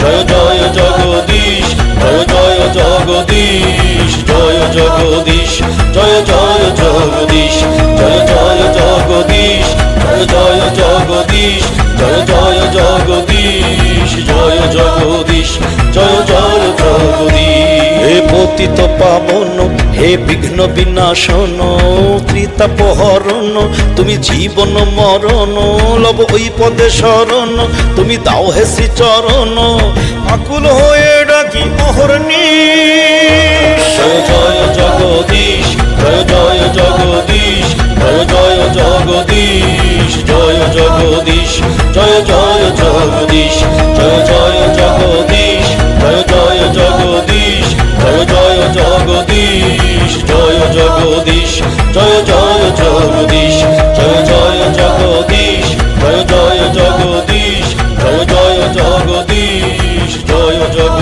জয় জয় জগদীশ, জয় জয় জগদীশ জয় জগদীশ, জয় জয় জগদীশ, জয় জয় জগদীশ, জয় জয় জগদীশ, জয় জয় জগদীশ। পতিত পাবন। হে বিঘ্ন বিনাশন ত্রিতাপহরণ তুমি জীবন মরণ, লব ওই পদে শরণ, তুমি দাও হে শ্রীচরণ। আকুল হয়ে ডাকি অহরণী জয় জগদীশ জয় জগদীশ জয় জগদীশ জয় জগদীশ। জগদীশ, জয় জয় জগদীশ, জয় জয় জগদীশ, জয় জয় জগদীশ, জয় জয় জগদীশ জয় জগদীশ।